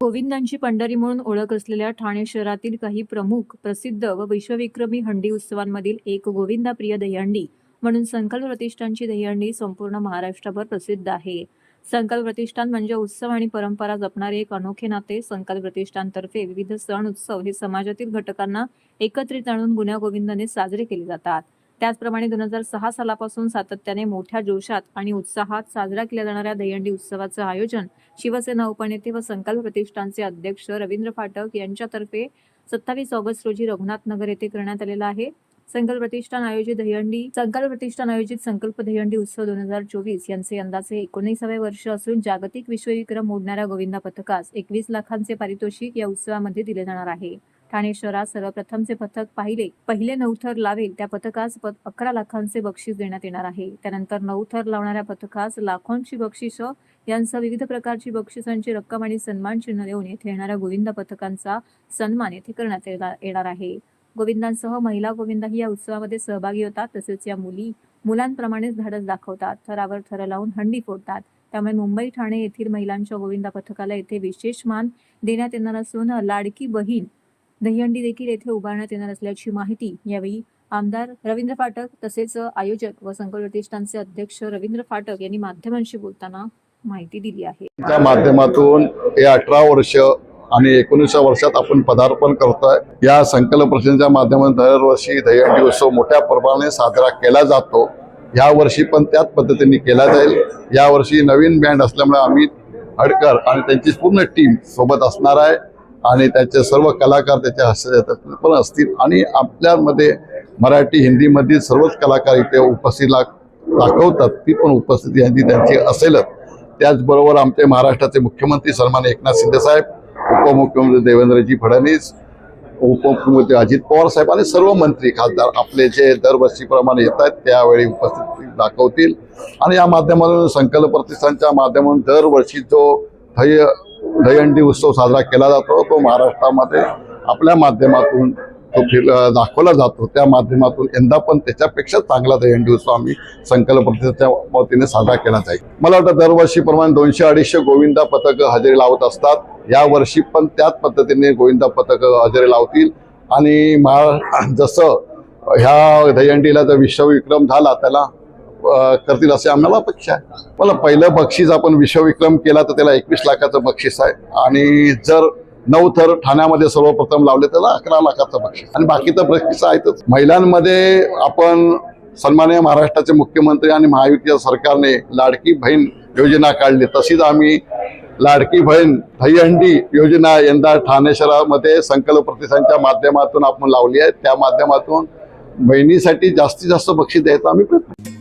गोविंदांची पंढरी म्हणून ओळख असलेल्या ठाणे शहरातील काही प्रमुख प्रसिद्ध व विश्वविक्रमी हंडी उत्सवांमधील एक गोविंदा प्रिय दहीहंडी म्हणून संकल्प प्रतिष्ठानची दहीहंडी संपूर्ण महाराष्ट्रभर प्रसिद्ध आहे. संकल्प प्रतिष्ठान म्हणजे उत्सव आणि परंपरा जपणारे एक अनोखे नाते. संकल्प प्रतिष्ठानतर्फे विविध सण उत्सव हे समाजातील घटकांना एकत्रित आणून गुण्या गोविंदाने साजरे केले जातात. त्याचप्रमाणे दोन हजार सहा सालापासून सातत्याने मोठ्या जोशात आणि उत्साहात साजरा केल्या जाणाऱ्या दहीहंडी उत्सवाचं आयोजन शिवसेना उपनेते व संकल्प प्रतिष्ठानचे अध्यक्ष रवींद्र फाटक यांच्यातर्फे सत्तावीस ऑगस्ट रोजी रघुनाथ नगर येथे करण्यात आलेला आहे. संकल्प प्रतिष्ठान आयोजित दहीहंडी संकल्प प्रतिष्ठान आयोजित संकल्प दहीहंडी उत्सव दोन हजार चोवीस यांचे अंदाजे एकोणीसावे वर्ष असून जागतिक विश्वविक्रम मोडणाऱ्या गोविंदा पथकास एकवीस लाखांचे पारितोषिक या उत्सवामध्ये दिले जाणार आहे. ठाणे शहरात सर्वप्रथमचे पथक पाहिले पहिले नऊ थर लावेल त्या पथकास अकरा लाखांचे बक्षीस देण्यात येणार आहे. त्यानंतर नऊ थर लावणाऱ्या पथकास लाखोंची बक्षिस यांसह विविध प्रकारची बक्षिसांची रक्कम आणि सन्मान चिन्ह देऊन येथे येणाऱ्या गोविंदा पथकांचा सन्मान येथे करण्यात येणार येणार आहे. गोविंदांसह महिला गोविंदाही या उत्सवामध्ये सहभागी होतात तसेच या मुली मुलांप्रमाणेच धाडस दाखवतात. थरावर थर लावून हंडी फोडतात. त्यामुळे मुंबई ठाणे येथील महिलांच्या गोविंदा पथकाला येथे विशेष मान देण्यात येणार असून लाडकी बहीण दहीहंडी देखील येथे उभारण्यात येणार असल्याची माहिती यावेळी आमदार रवींद्र फाटक तसेच आयोजक व संकल प्रतिष्ठानचे अध्यक्ष रवींद्र फाटक यांनी माध्यमांशी बोलताना माहिती दिली आहे. त्या माध्यमातून हे अठरा वर्ष आणि एकोणीसव्या वर्षात आपण पदार्पण करतोय. या संकल्प प्रश्नाच्या माध्यमातून दरवर्षी दहीहंडी उत्सव मोठ्या प्रमाणाने साजरा केला जातो. या वर्षी पण त्याच पद्धतीने केला जाईल. यावर्षी नवीन बँड असल्यामुळे अमित हडकर आणि त्यांची पूर्ण टीम सोबत असणार आहे. आणि त्याचे सर्व कलाकार त्याच्या हस्ते पण असतील आणि आपल्यामध्ये मराठी हिंदीमधील सर्वच कलाकार इथे उपस्थित ला- दाखवतात. ती पण उपस्थिती यांची त्यांची असेलच. त्याचबरोबर आमचे महाराष्ट्राचे मुख्यमंत्री सन्मान एकनाथ शिंदेसाहेब उपमुख्यमंत्री देवेंद्रजी फडणवीस उपमुख्यमंत्री अजित पवार साहेब आणि सर्व मंत्री खासदार आपले जे दरवर्षीप्रमाणे येत आहेत त्यावेळी उपस्थिती दाखवतील. आणि या माध्यमातून संकल्प प्रतिष्ठानच्या माध्यमातून दरवर्षी जो ध्येय दहीहंडी उत्सव साजरा केला जातो. तो महाराष्ट्रामध्ये आपल्या माध्यमातून तो फिर दाखवला जातो. त्या माध्यमातून यंदा पण त्याच्यापेक्षा चांगला दहीहंडी उत्सव आम्ही संकल्पच्या वतीने साजरा केला जाईल. मला वाटतं दरवर्षीप्रमाणे दोनशे अडीचशे गोविंदा पथक हजेरी लावत असतात. या वर्षी पण त्याच पद्धतीने गोविंदा पथक हजेरी लावतील. आणि महा जसं ह्या दहीहंडीला जर विश्वविक्रम झाला त्याला करतील असे आम्हाला अपेक्षा आहे. मला पहिलं बक्षीस आपण विश्वविक्रम केला तर त्याला एकवीस लाखाचं बक्षीस आहे. आणि जर नऊ थर ठाण्यामध्ये सर्वप्रथम लावले त्याला अकरा लाखाचं बक्षीस. आणि बाकी तर बक्षीस आहेतच महिलांमध्ये आपण सन्माननीय महाराष्ट्राचे मुख्यमंत्री आणि महायुतीच्या सरकारने लाडकी बहीण योजना काढली. तशीच आम्ही लाडकी बहीण दहीहंडी योजना यंदा ठाणे शहरामध्ये संकल्प प्रतिष्ठानच्या माध्यमातून आपण लावली आहे. त्या माध्यमातून बहिणीसाठी जास्तीत जास्त बक्षीस द्यायचा आम्ही प्रयत्न